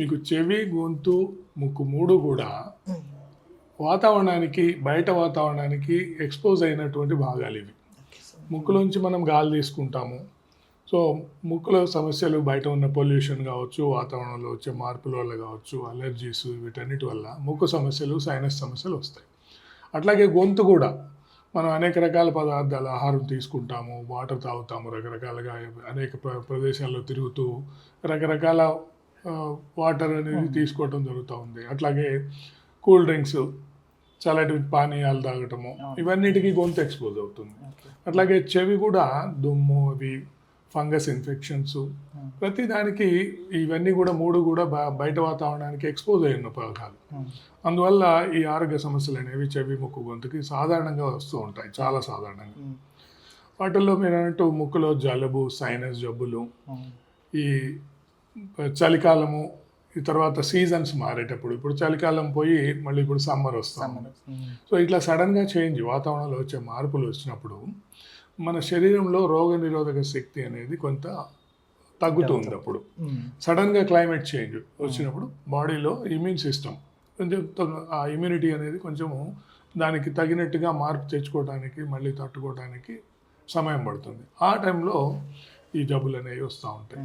మీకు చెవి గొంతు ముక్కు మూడు కూడా వాతావరణానికి బయట వాతావరణానికి ఎక్స్పోజ్ అయినటువంటి భాగాలు ఇవి. ముక్కులోంచి మనం గాలి తీసుకుంటాము. సో ముక్కులో సమస్యలు బయట ఉన్న పొల్యూషన్ కావచ్చు వాతావరణంలో వచ్చే మార్పుల వల్ల కావచ్చు అలర్జీస్ వీటన్నిటి వల్ల ముక్కు సమస్యలు సైనస్ సమస్యలు వస్తాయి. అట్లాగే గొంతు కూడా మనం అనేక రకాల పదార్థాలు ఆహారం తీసుకుంటాము వాటర్ తాగుతాము రకరకాలుగా అనేక ప్ర ప్రదేశాల్లో తిరుగుతూ రకరకాల వాటర్ అనేది తీసుకోవటం జరుగుతూ ఉంది. అట్లాగే కూల్ డ్రింక్స్ చల్లటి పానీయాలు తాగటము ఇవన్నిటికీ గొంతు ఎక్స్పోజ్ అవుతుంది. అట్లాగే చెవి కూడా దుమ్ము అవి ఫంగస్ ఇన్ఫెక్షన్స్ ప్రతి దానికి ఇవన్నీ కూడా మూడు కూడా బ- బయట వాతావరణానికి ఎక్స్పోజ్ అయిన భాగాలు అందువల్ల ఈ ఆరోగ్య సమస్యలు అనేవి చెవి ముక్కు గొంతుకి సాధారణంగా వస్తూ ఉంటాయి. చాలా సాధారణంగా. వాటిల్లో మీరు అన్నట్టు ముక్కులో జలుబు సైనస్ జబ్బులు ఈ చలికాలము ఈ తర్వాత సీజన్స్ మారేటప్పుడు ఇప్పుడు చలికాలం పోయి మళ్ళీ ఇప్పుడు సమ్మర్ వస్తాం సో ఇట్లా సడన్గా చేంజ్ వాతావరణంలో వచ్చే మార్పులు వచ్చినప్పుడు మన శరీరంలో రోగ నిరోధక శక్తి అనేది కొంత తగ్గుతుంది అప్పుడు. సడన్గా క్లైమేట్ చేంజ్ వచ్చినప్పుడు బాడీలో ఇమ్యూన్ సిస్టమ్ కొంచెం ఆ ఇమ్యూనిటీ అనేది కొంచెము దానికి తగినట్టుగా మార్పు తెచ్చుకోవడానికి మళ్ళీ తట్టుకోవడానికి సమయం పడుతుంది. ఆ టైంలో ఈ జబ్బులు అనేవి వస్తూ ఉంటాయి.